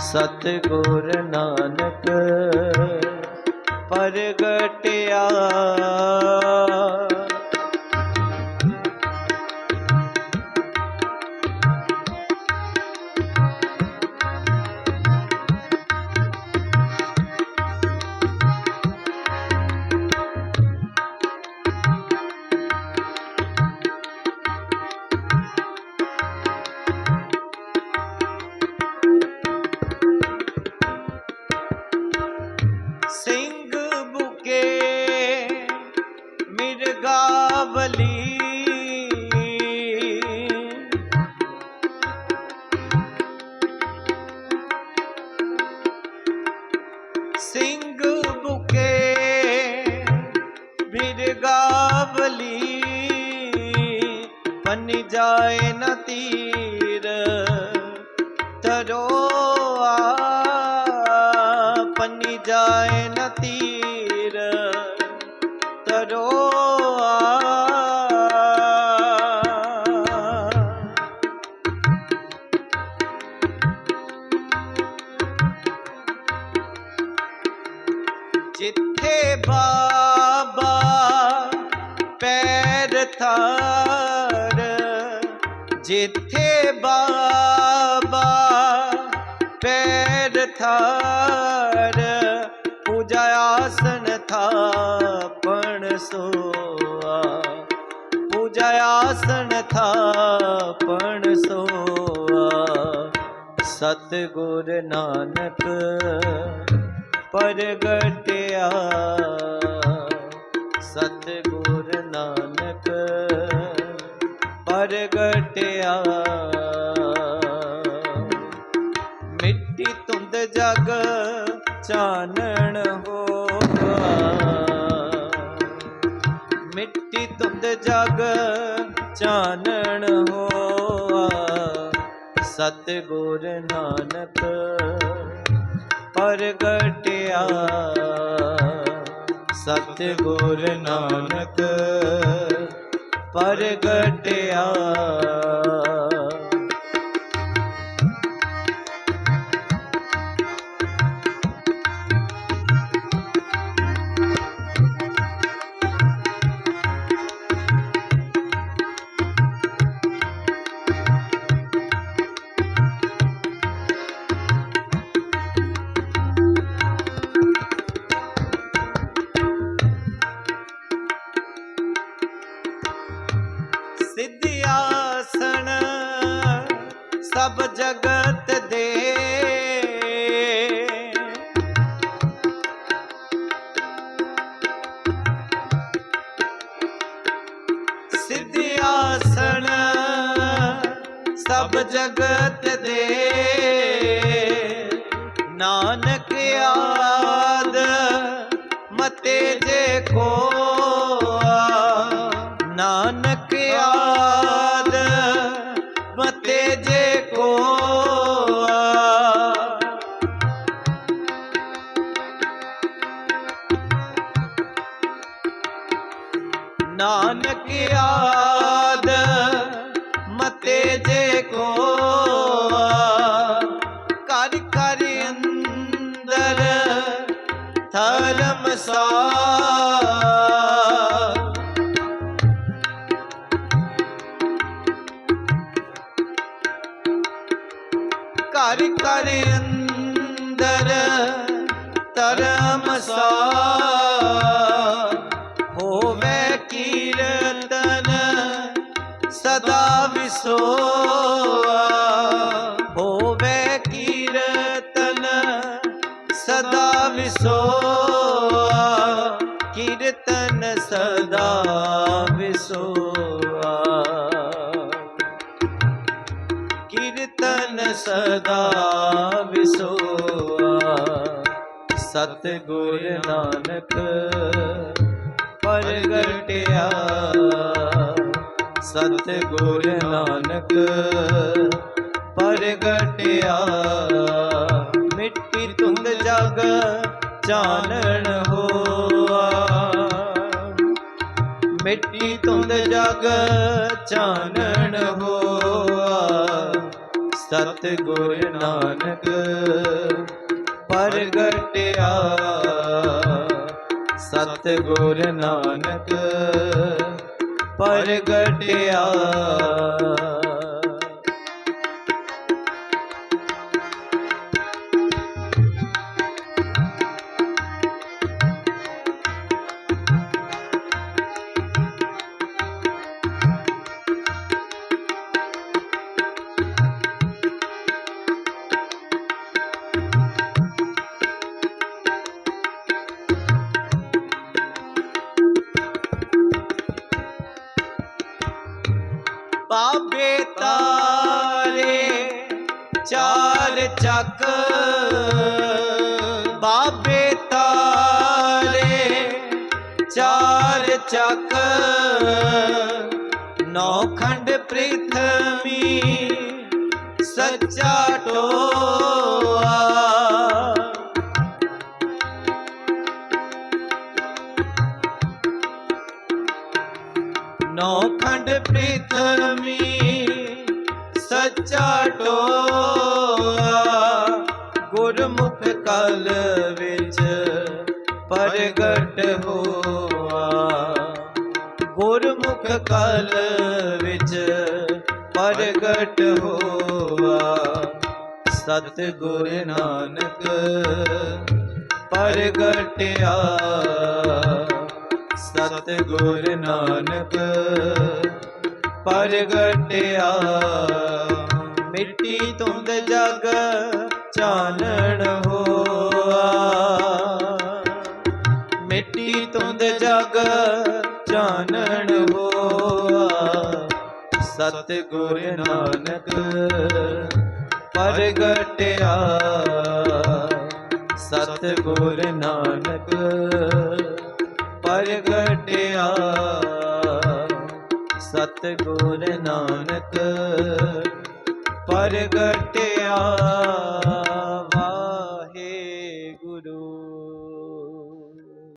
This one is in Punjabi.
ਸਤਿਗੁਰ ਨਾਨਕ ਪ੍ਰਗਟਿਆ ਬਨ ਜਾਏ ਨ ਤੀਰ ਤਰੋਆ ਪੰਨੀ ਜਾਏ ਨ ਤੀਰ ਤਰੋਆ ਜਿੱਥੇ ਬਾਬਾ ਪੈਰ ਥਾ ਜਿੱਥੇ ਬਾਬਾ ਪੈਰ ਥਾਰ, ਪੂਜਾ ਆਸਨ ਥਾਪਣ ਸੋਆ। ਪੂਜਾ ਆਸਨ ਥਾਪਣ ਸੋਆ। ਸਤਿਗੁਰ ਨਾਨਕ ਪ੍ਰਗਟਿਆ। ਸਤਿਗੁਰ ਨਾਨਕ ਪ੍ਰਗਟਿਆ ਮਿੱਟੀ ਧੁੰਦ ਜਗ ਚਾਨਣ ਹੋਆ। ਮਿੱਟੀ ਧੁੰਦ ਜਗ ਚਾਨਣ ਹੋਆ। ਸਤਿਗੁਰ ਨਾਨਕ ਪ੍ਰਗਟਿਆ ਸਤਿਗੁਰ ਨਾਨਕ ਪ੍ਰਗਟਿਆ। ਸਭ ਜਗਤ ਦੇ। ਸਿੱਧਿਆਸਣ ਸਭ ਜਗਤ ਦੇ। ਨਾਨਕ ਆਦ ਮਤੇ ਜੇ ਕੋਆ ਕਰ ਕਰ ਅੰਦਰ ਧਰਮ ਸਾ ਹੋਵੇ ਕੀਰਤਨ ਸਦਾ ਵਿਸੋਆ ਹੋਵੇ ਕੀਰਤਨ ਸਦਾ ਵਿਸੋਆ ਕੀਰਤਨ ਸਦਾ ਸਦਾ ਵਿਸੋਆ। ਸਤਿਗੁਰ ਨਾਨਕ ਪ੍ਰਗਟਿਆ ਸਤਿਗੁਰ ਨਾਨਕ ਪ੍ਰਗਟਿਆ ਮਿੱਟੀ ਧੁੰਦ ਜਗ ਚਾਨਣ ਹੋਆ। ਮਿੱਟੀ ਧੁੰਦ ਜਗ ਚਾਨਣ ਹੋਆ। ਸਤਿਗੁਰ ਨਾਨਕ ਪ੍ਰਗਟਿਆ ਸਤਿਗੁਰ ਨਾਨਕ ਪ੍ਰਗਟਿਆ ਚਾਰ ਚੱਕ। ਬਾਬੇ ਤਾਰੇ ਚਾਰ ਚੱਕ। ਨੌ ਖੰਡ ਪ੍ਰਿਥਵੀ ਸੱਚਾ ਟੋਆ ਪ੍ਰਗਟ ਹੋਆ। ਗੁਰਮੁਖ ਕਲ ਵਿੱਚ ਪ੍ਰਗਟ ਹੋਆ। ਸਤਿਗੁਰ ਨਾਨਕ ਪ੍ਰਗਟਿਆ। ਸਤਿਗੁਰ ਨਾਨਕ ਪ੍ਰਗਟਿਆ। ਮਿੱਟੀ ਧੁੰਦ ਜਗ ਚਾਨਣ ਹੋਆ। ਮਿੱਟੀ ਧੁੰਦ ਜਗ ਚਾਨਣ ਹੋਆ। ਸਤਿਗੁਰ ਨਾਨਕ ਪ੍ਰਗਟਿਆ ਸਤਿਗੁਰ ਨਾਨਕ ਪ੍ਰਗਟਿਆ ਸਤਿਗੁਰ ਨਾਨਕ ਪ੍ਰਗਟਿਆ